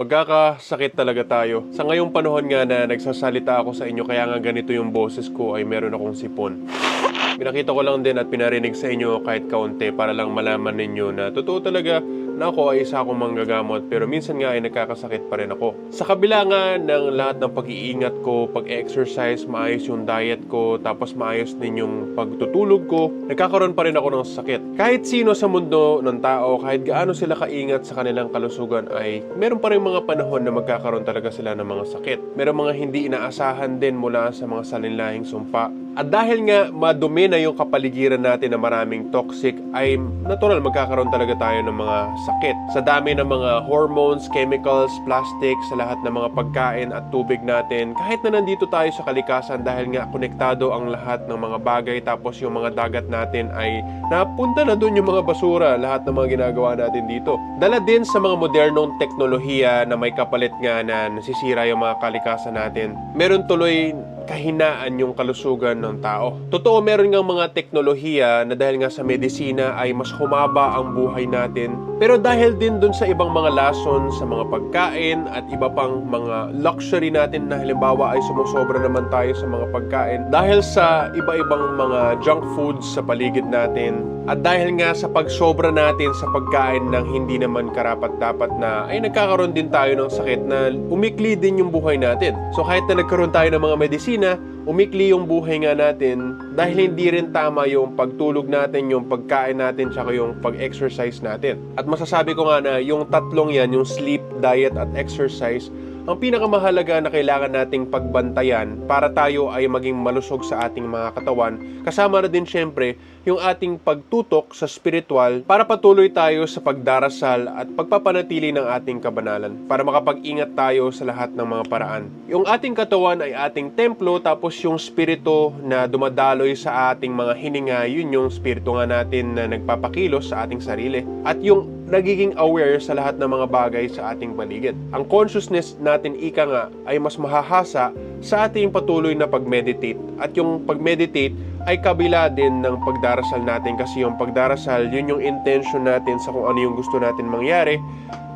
Magkakasakit talaga tayo. Sa ngayong panahon nga na nagsasalita ako sa inyo, kaya nga ganito yung boses ko ay meron akong sipon. Pinakita ko lang din at pinarinig sa inyo kahit kaunti para lang malaman ninyo na totoo talaga na ako ay isa akong manggagamot pero minsan nga ay nagkakasakit pa rin ako. Sa kabila nga ng lahat ng pag-iingat ko, pag-exercise, maayos yung diet ko, tapos maayos din yung pagtutulog ko, nagkakaroon pa rin ako ng sakit. Kahit sino sa mundo ng tao, kahit gaano sila kaingat sa kanilang kalusugan ay meron pa rin mga panahon na magkakaroon talaga sila ng mga sakit. Meron mga hindi inaasahan din mula sa mga salinlahing sumpa. At dahil nga madumi na yung kapaligiran natin na maraming toxic, ay natural magkakaroon talaga tayo ng mga sakit. Sa dami ng mga hormones, chemicals, plastic, sa lahat ng mga pagkain at tubig natin, kahit na nandito tayo sa kalikasan dahil nga konektado ang lahat ng mga bagay tapos yung mga dagat natin ay napunta na doon yung mga basura, lahat ng mga ginagawa natin dito. Dala din sa mga modernong teknolohiya na may kapalit nga na nasisira yung mga kalikasan natin. Meron tuloy kahinaan yung kalusugan ng tao. Totoo meron ngang mga teknolohiya na dahil nga sa medisina ay mas humaba ang buhay natin. Pero dahil din dun sa ibang mga lason sa mga pagkain at iba pang mga luxury natin na halimbawa ay sumusobra naman tayo sa mga pagkain dahil sa iba-ibang mga junk foods sa paligid natin at dahil nga sa pagsobra natin sa pagkain ng hindi naman karapat-dapat na ay nagkakaroon din tayo ng sakit na umikli din yung buhay natin. So kahit na nagkaroon tayo ng mga medisina, umikli yung buhay nga natin dahil hindi rin tama yung pagtulog natin, yung pagkain natin, tsaka yung pag-exercise natin. At masasabi ko nga na yung tatlong yan, yung sleep, diet, at exercise, ang pinakamahalaga na kailangan nating pagbantayan para tayo ay maging malusog sa ating mga katawan. Kasama na din syempre yung ating pagtutok sa spiritual para patuloy tayo sa pagdarasal at pagpapanatili ng ating kabanalan para makapag-ingat tayo sa lahat ng mga paraan. Yung ating katawan ay ating templo tapos yung spirito na dumadaloy sa ating mga hininga, yun yung spirito nga natin na nagpapakilos sa ating sarili. At yung nagiging aware sa lahat ng mga bagay sa ating paligid. Ang consciousness natin ika nga ay mas mahahasa sa ating patuloy na pag-meditate. At yung pag-meditate ay kabila din ng pagdarasal natin kasi yung pagdarasal, yun yung intention natin sa kung ano yung gusto natin mangyari.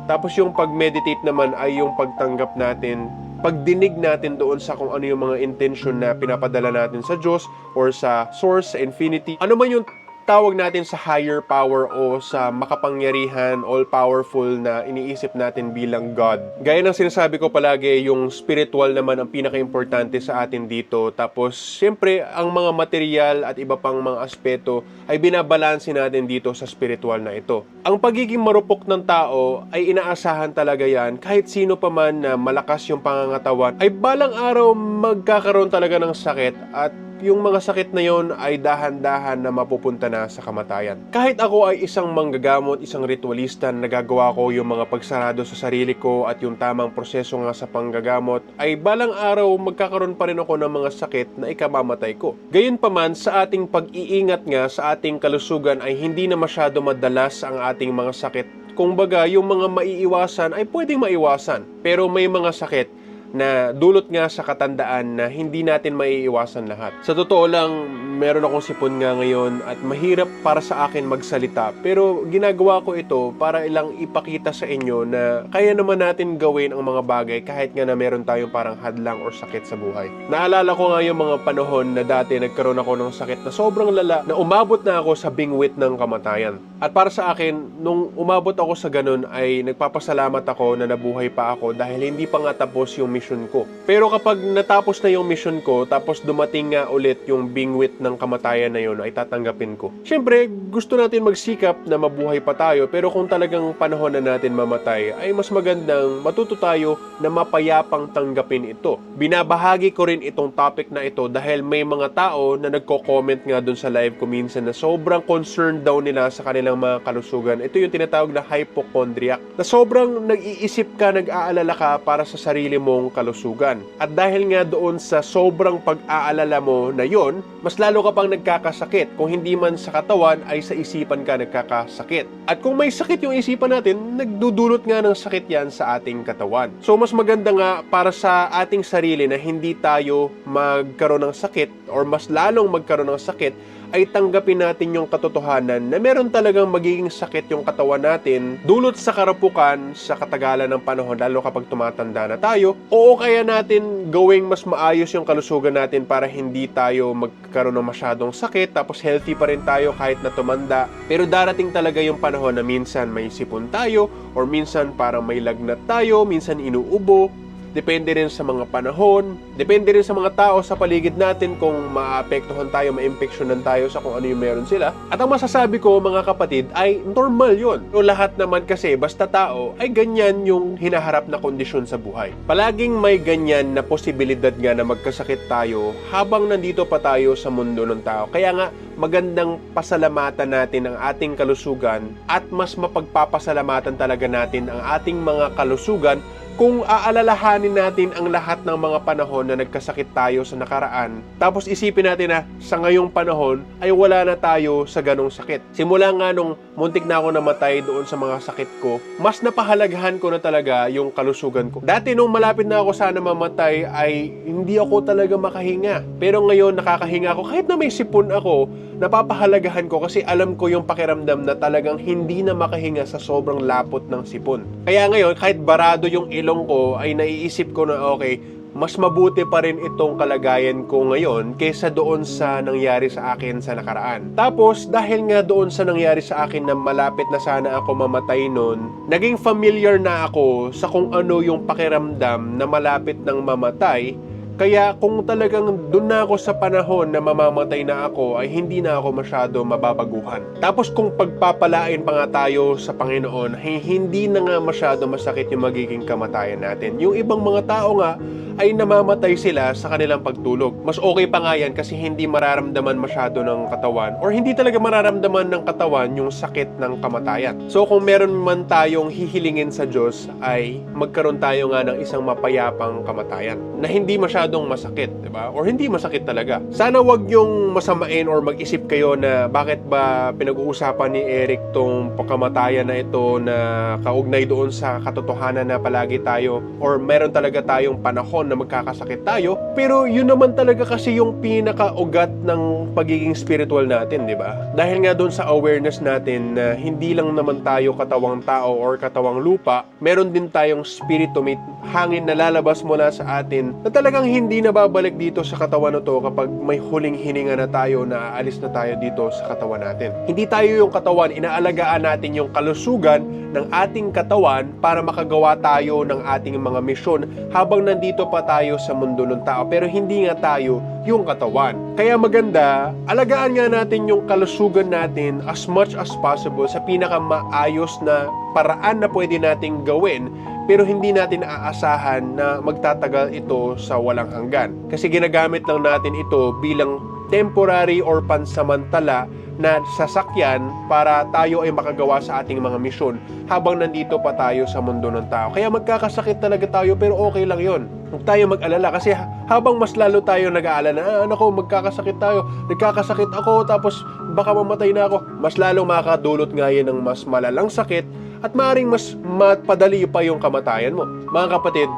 Tapos yung pag-meditate naman ay yung pagtanggap natin pagdinig natin doon sa kung ano yung mga intention na pinapadala natin sa Diyos or sa source, sa infinity. Ano man yung tawag natin sa higher power o sa makapangyarihan, all-powerful na iniisip natin bilang God. Gaya ng sinasabi ko palagi, yung spiritual naman ang pinaka-importante sa atin dito. Tapos, siyempre, ang mga material at iba pang mga aspeto ay binabalansin natin dito sa spiritual na ito. Ang pagiging marupok ng tao ay inaasahan talaga yan kahit sino pa man na malakas yung pangangatawan ay balang araw magkakaroon talaga ng sakit at yung mga sakit na yon ay dahan-dahan na mapupunta na sa kamatayan. Kahit ako ay isang manggagamot, isang ritualista na nagagawa ko yung mga pagsarado sa sarili ko at yung tamang proseso nga sa panggagamot, ay balang araw magkakaroon pa rin ako ng mga sakit na ikamamatay ko. Gayunpaman, sa ating pag-iingat nga sa ating kalusugan ay hindi na masyado madalas ang ating mga sakit. Kung baga, yung mga maiiwasan ay pwedeng maiwasan. Pero may mga sakit na dulot nga sa katandaan na hindi natin maiiwasan lahat. Sa totoo lang, meron akong sipon nga ngayon at mahirap para sa akin magsalita. Pero ginagawa ko ito para ilang ipakita sa inyo na kaya naman natin gawin ang mga bagay kahit nga na meron tayong parang hadlang or sakit sa buhay. Naalala ko nga yung mga panahon na dati nagkaroon ako ng sakit na sobrang lala na umabot na ako sa bingwit ng kamatayan. At para sa akin, nung umabot ako sa ganun ay nagpapasalamat ako na nabuhay pa ako dahil hindi pa nga tapos yung mission ko. Pero kapag natapos na yung mission ko, tapos dumating nga ulit yung bingwit ng kamatayan na yun, ay tatanggapin ko. Siyempre, gusto natin magsikap na mabuhay pa tayo, pero kung talagang panahon na natin mamatay, ay mas magandang matuto tayo na mapayapang tanggapin ito. Binabahagi ko rin itong topic na ito dahil may mga tao na nagko-comment nga dun sa live ko minsan na sobrang concerned daw nila sa kanilang mga kalusugan. Ito yung tinatawag na hypochondriac. Na sobrang nag-iisip ka, nag-aalala ka para sa sarili mong kalusugan. At dahil nga doon sa sobrang pag-aalala mo na yon, mas lalo ka pang nagkakasakit. Kung hindi man sa katawan, ay sa isipan ka nagkakasakit. At kung may sakit yung isipan natin, nagdudulot nga ng sakit yan sa ating katawan. So mas maganda nga para sa ating sarili na hindi tayo magkaroon ng sakit or mas lalong magkaroon ng sakit ay tanggapin natin yung katotohanan na meron talagang magiging sakit yung katawan natin dulot sa karapukan sa katagalan ng panahon lalo kapag tumatanda na tayo. O kaya natin gawing mas maayos yung kalusugan natin para hindi tayo magkaroon ng masyadong sakit tapos healthy pa rin tayo kahit na tumanda. Pero darating talaga yung panahon na minsan may sipon tayo or minsan parang may lagnat tayo minsan inuubo Depende rin sa mga panahon, depende rin sa mga tao sa paligid natin kung maapektuhan tayo, maimpeksyonan tayo sa kung ano yung meron sila. At ang masasabi ko mga kapatid ay normal yon. O lahat naman kasi basta tao ay ganyan yung hinaharap na kondisyon sa buhay. Palaging may ganyan na posibilidad nga na magkasakit tayo habang nandito pa tayo sa mundo ng tao. Kaya nga magandang pasalamatan natin ang ating kalusugan at mas mapagpapasalamatan talaga natin ang ating mga kalusugan kung aalalahanin natin ang lahat ng mga panahon na nagkasakit tayo sa nakaraan, tapos isipin natin na sa ngayong panahon ay wala na tayo sa ganong sakit. Simula nga nung muntik na ako namatay doon sa mga sakit ko, mas napahalagahan ko na talaga yung kalusugan ko. Dati nung malapit na ako sana mamatay ay hindi ako talaga makahinga. Pero ngayon nakakahinga ako kahit na may sipon ako, napapahalagahan ko kasi alam ko yung pakiramdam na talagang hindi na makahinga sa sobrang lapot ng sipon. Kaya ngayon kahit barado yung ilong ko ay naiisip ko na okay, mas mabuti pa rin itong kalagayan ko ngayon kaysa doon sa nangyari sa akin sa nakaraan. Tapos, dahil nga doon sa nangyari sa akin na malapit na sana ako mamatay noon, naging familiar na ako sa kung ano yung pakiramdam na malapit ng mamatay kaya kung talagang doon na ako sa panahon na mamamatay na ako ay hindi na ako masyado mababaguhan. Tapos kung pagpapalain pa nga tayo sa Panginoon ay hindi na nga masyado masakit yung magiging kamatayan natin. Yung ibang mga tao nga ay namamatay sila sa kanilang pagtulog. Mas okay pa nga yan kasi hindi mararamdaman masyado ng katawan or hindi talaga mararamdaman ng katawan yung sakit ng kamatayan. So kung meron man tayong hihilingin sa Diyos ay magkaroon tayo nga ng isang mapayapang kamatayan na hindi masyadong masakit, di ba? Or hindi masakit talaga. Sana wag yung masamain or mag-isip kayo na bakit ba pinag-uusapan ni Eric tong pagkamatayan na ito na kaugnay doon sa katotohanan na palagi tayo or meron talaga tayong panahon na magkakasakit tayo. Pero yun naman talaga kasi yung pinaka-ugat ng pagiging spiritual natin, di ba? Dahil nga doon sa awareness natin na hindi lang naman tayo katawang tao or katawang lupa, meron din tayong spirito, may hangin na lalabas mula sa atin na talagang hindi na babalik dito sa katawan na to kapag may huling hininga na tayo na aalis na tayo dito sa katawan natin. Hindi tayo yung katawan, inaalagaan natin yung kalusugan ng ating katawan para makagawa tayo ng ating mga misyon habang nandito pa tayo sa mundo ng tao pero hindi nga tayo yung katawan. Kaya maganda, alagaan nga natin yung kalusugan natin as much as possible sa pinakamaayos na paraan na pwede nating gawin pero hindi natin aasahan na magtatagal ito sa walang hanggan. Kasi ginagamit lang natin ito bilang temporary or pansamantala na sasakyan para tayo ay makagawa sa ating mga misyon habang nandito pa tayo sa mundo ng tao. Kaya magkakasakit talaga tayo pero okay lang yon. Huwag tayo mag-alala kasi habang mas lalo tayo nag-aalala, ah, ano ko, magkakasakit tayo, nagkakasakit ako tapos baka mamatay na ako, mas lalong makakadulot nga yan ng mas malalang sakit at maaaring mas mapadali pa yung kamatayan mo. Mga kapatid,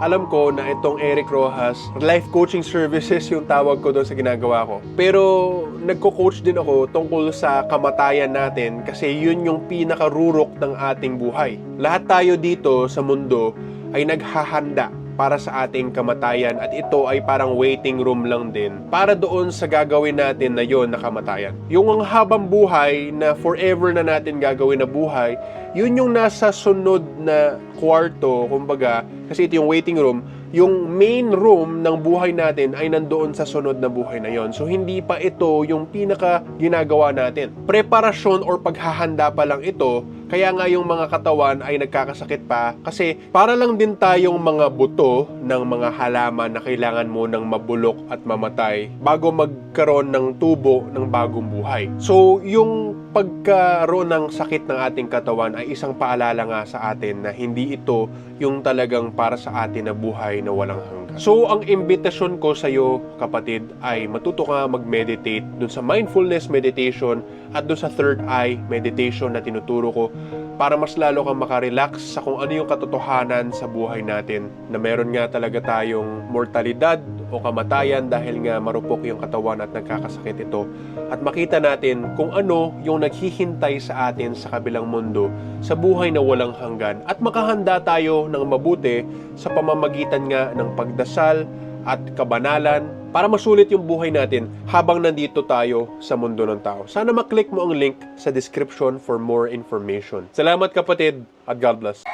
alam ko na itong Eric Rojas, life coaching services yung tawag ko doon sa ginagawa ko. Pero nagko-coach din ako tungkol sa kamatayan natin kasi yun yung pinakarurok ng ating buhay. Lahat tayo dito sa mundo ay naghahanda para sa ating kamatayan at ito ay parang waiting room lang din para doon sa gagawin natin na yon na kamatayan. Yung ang habang buhay na forever na natin gagawin na buhay, yun yung nasa sunod na kwarto, kumbaga, kasi ito yung waiting room, yung main room ng buhay natin ay nandoon sa sunod na buhay na yon. So hindi pa ito yung pinaka ginagawa natin. Preparasyon or paghahanda pa lang ito kaya nga yung mga katawan ay nagkakasakit pa kasi para lang din tayong mga buto ng mga halaman na kailangan mo ng mabulok at mamatay bago magkaroon ng tubo ng bagong buhay. So yung pagkaroon ng sakit ng ating katawan ay isang paalala nga sa atin na hindi ito yung talagang para sa atin na buhay na walang hanggan. So ang imbitasyon ko sa iyo kapatid ay matuto ka mag-meditate dun sa mindfulness meditation at dun sa third eye meditation na tinuturo ko para mas lalo kang makarelax sa kung ano yung katotohanan sa buhay natin na meron nga talaga tayong mortalidad o kamatayan dahil nga marupok yung katawan at nagkakasakit ito. At makita natin kung ano yung naghihintay sa atin sa kabilang mundo sa buhay na walang hanggan. At makahanda tayo ng mabuti sa pamamagitan nga ng pagdasal at kabanalan para masulit yung buhay natin habang nandito tayo sa mundo ng tao. Sana maklik mo ang link sa description for more information. Salamat kapatid at God bless.